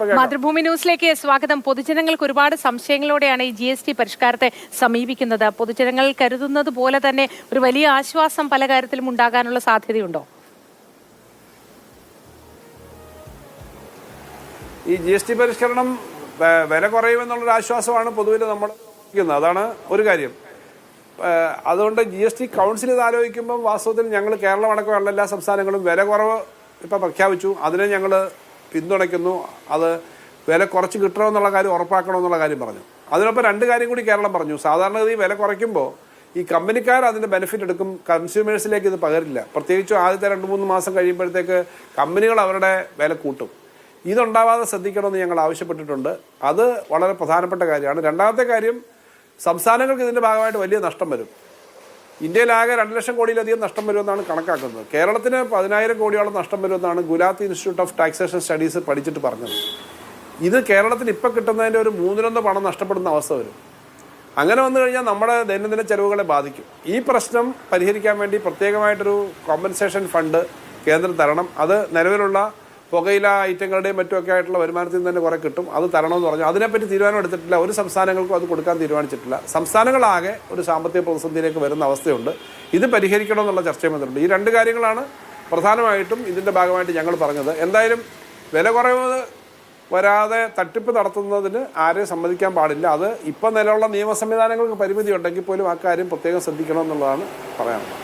മാതൃഭൂമി ന്യൂസിലേക്ക് സ്വാഗതം. പൊതുജനങ്ങൾക്ക് ഒരുപാട് സംശയങ്ങളോടെയാണ് ഈ ജി എസ് ടി പരിഷ്കാരത്തെ സമീപിക്കുന്നത്. പൊതുജനങ്ങൾ കരുതുന്നത് പോലെ തന്നെ ഒരു വലിയ ആശ്വാസം പല കാര്യത്തിലും ഉണ്ടാകാനുള്ള സാധ്യതയുണ്ടോ? ഈ ജി എസ് ടി പരിഷ്കരണം വില കുറയുമെന്നുള്ളൊരു ആശ്വാസമാണ് പൊതുവിൽ നമ്മൾ അതാണ് ഒരു കാര്യം. അതുകൊണ്ട് ജി എസ് ടി കൗൺസിൽ ഇത് ആലോചിക്കുമ്പോൾ വാസ്തവത്തിൽ ഞങ്ങൾ കേരളം അടക്കമുള്ള എല്ലാ സംസ്ഥാനങ്ങളും വില കുറവ് ഇപ്പം പ്രഖ്യാപിച്ചു. അതിനെ ഞങ്ങൾ പിന്തുണയ്ക്കുന്നു. അത് വില കുറച്ച് കിട്ടണമെന്നുള്ള കാര്യം ഉറപ്പാക്കണമെന്നുള്ള കാര്യം പറഞ്ഞു. അതിനൊപ്പം രണ്ട് കാര്യം കൂടി കേരളം പറഞ്ഞു. സാധാരണഗതി വില കുറയ്ക്കുമ്പോൾ ഈ കമ്പനിക്കാർ അതിന്റെ ബെനിഫിറ്റ് എടുക്കും. കൺസ്യൂമേഴ്സിലേക്ക് ഇത് പകരില്ല. പ്രത്യേകിച്ചും ആദ്യത്തെ രണ്ട് മൂന്ന് മാസം കഴിയുമ്പോഴത്തേക്ക് കമ്പനികൾ അവരുടെ വില കൂട്ടും. ഇതുണ്ടാവാതെ ശ്രദ്ധിക്കണമെന്ന് ഞങ്ങൾ ആവശ്യപ്പെട്ടിട്ടുണ്ട്. അത് വളരെ പ്രധാനപ്പെട്ട കാര്യമാണ്. രണ്ടാമത്തെ കാര്യം സംസ്ഥാനങ്ങൾക്ക് ഇതിന്റെ ഭാഗമായിട്ട് വലിയ നഷ്ടം വരും. ഇന്ത്യയിലാകെ രണ്ട് ലക്ഷം കോടിയിലധികം നഷ്ടം വരുമെന്നാണ് കണക്കാക്കുന്നത്. കേരളത്തിന് പതിനായിരം കോടിയോളം നഷ്ടം വരുമെന്നാണ് Gulati institute of taxation studies പഠിച്ചിട്ട് പറഞ്ഞത്. ഇത് കേരളത്തിന് ഇപ്പം കിട്ടുന്നതിന്റെ ഒരു മൂന്നിലൊന്ന് പണം നഷ്ടപ്പെടുന്ന അവസ്ഥ വരും. അങ്ങനെ വന്നു കഴിഞ്ഞാൽ നമ്മുടെ ദൈനംദിന ചെലവുകളെ ബാധിക്കും. ഈ പ്രശ്നം പരിഹരിക്കാൻ വേണ്ടി പ്രത്യേകമായിട്ടൊരു കോമ്പൻസേഷൻ ഫണ്ട് കേന്ദ്രം തരണം. അത് നിലവിലുള്ള പുകയില ഐറ്റങ്ങളുടെയും മറ്റുമൊക്കെ ആയിട്ടുള്ള വരുമാനത്തിൽ നിന്ന് തന്നെ കുറെ കിട്ടും. അത് തരണമെന്ന് പറഞ്ഞു. അതിനെപ്പറ്റി തീരുമാനം എടുത്തിട്ടില്ല. ഒരു സംസ്ഥാനങ്ങൾക്കും അത് കൊടുക്കാൻ തീരുമാനിച്ചിട്ടില്ല. സംസ്ഥാനങ്ങളാകെ ഒരു സാമ്പത്തിക പ്രതിസന്ധിയിലേക്ക് വരുന്ന അവസ്ഥയുണ്ട്. ഇത് പരിഹരിക്കണമെന്നുള്ള ചർച്ചയും വന്നിട്ടുണ്ട്. ഈ രണ്ട് കാര്യങ്ങളാണ് പ്രധാനമായിട്ടും ഇതിന്റെ ഭാഗമായിട്ട് ഞങ്ങൾ പറഞ്ഞത്. എന്തായാലും വില കുറവ് വരാതെ തട്ടിപ്പ് നടത്തുന്നതിന് ആരെയും സമ്മതിക്കാൻ പാടില്ല. അത് ഇപ്പം നിലവിലുള്ള നിയമ സംവിധാനങ്ങൾക്ക് പരിമിതി ഉണ്ടെങ്കിൽ പോലും ആ കാര്യം പ്രത്യേകം ശ്രദ്ധിക്കണമെന്നുള്ളതാണ് പറയാനുള്ളത്.